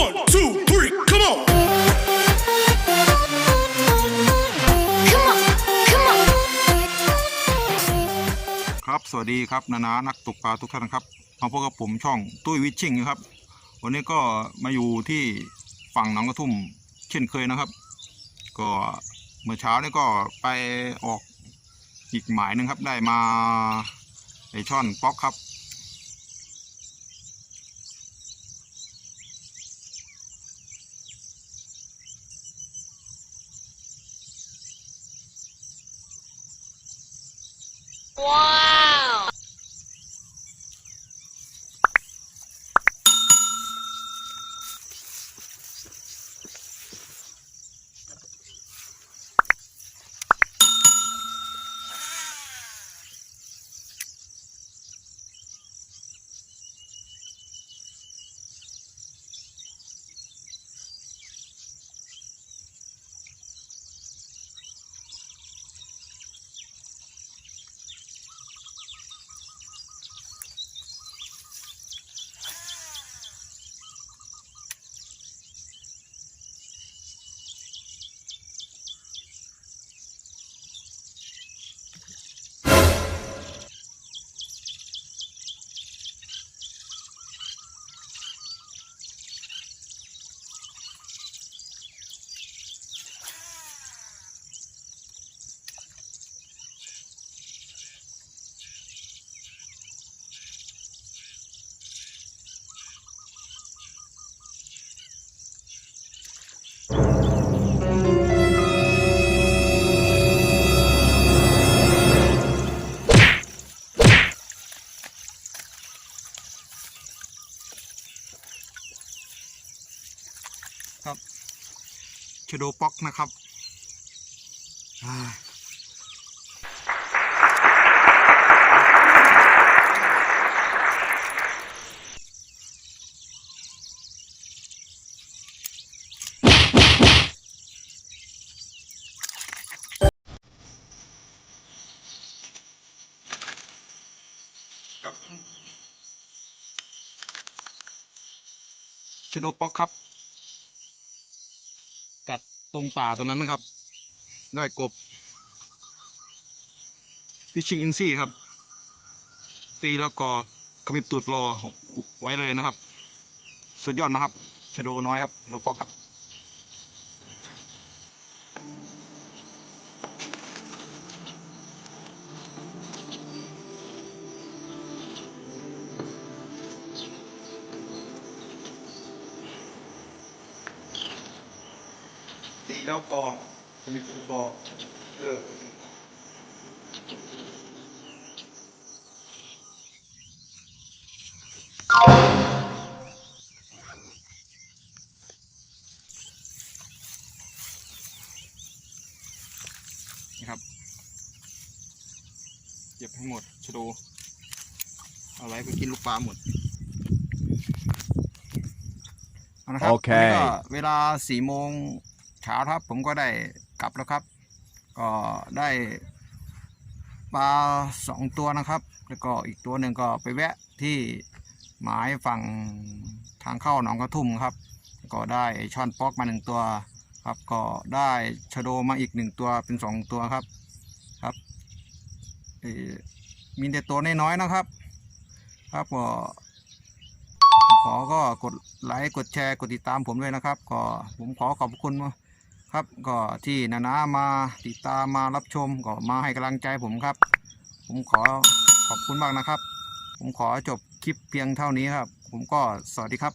One, two, three, come on. Come on, come on. ครับ สวัสดีครับนานานักตกปลาทุกท่านครับ มาพบกับผมช่องตุ้ยวิชชิ่งนะครับ วันนี้ก็มาอยู่ที่ฝั่งหนองกระทุ่มเช่นเคยนะครับ ก็เมื่อเช้านี่ก็ไปออกอีกหมายหนึ่งครับ ได้มาไอช่อนป๊อกครับ Wow. ชโดป๊อกนะครับอ่าครับชโดป๊อกครับ ตรงป่าตรงนั้นนะครับ ได้กบฟิชชิงอินซี่ครับ ตีแล้วก็ขมิบตูดรอไว้เลยนะครับ สุดยอดนะครับชะโดน้อยครับโลฟอกครับ แล้วก็ขมิบตูดรอเออนี่ครับเก็บให้หมดชะโดเอาไว้ไปกินลูกปลาหมดเอาละครับโอเควันนี้ก็เวลาสี่โมง เช้าครับผมก็ได้กลับแล้วครับ ก็ได้ปลาสองตัวนะครับ แล้วก็อีกตัวหนึ่งก็ไปแวะที่หมายฝั่งทางเข้าหนองกระทุ่มครับ ก็ได้ช่อนป๊อกมาหนึ่งตัวครับ ก็ได้ชะโดมาอีกหนึ่งตัวเป็นสองตัวครับครับมีแต่ตัวน้อยๆนะครับ ครับก็ขอก็กดไลค์กดแชร์กดติดตามผมด้วยนะครับ ก็ผมขอขอบคุณมา ครับก็ที่นานามาติดตามมารับชมก็มาให้กำลังใจผมครับ ผมขอขอบคุณมากนะครับ ผมขอจบคลิปเพียงเท่านี้ครับ ผมก็สวัสดีครับ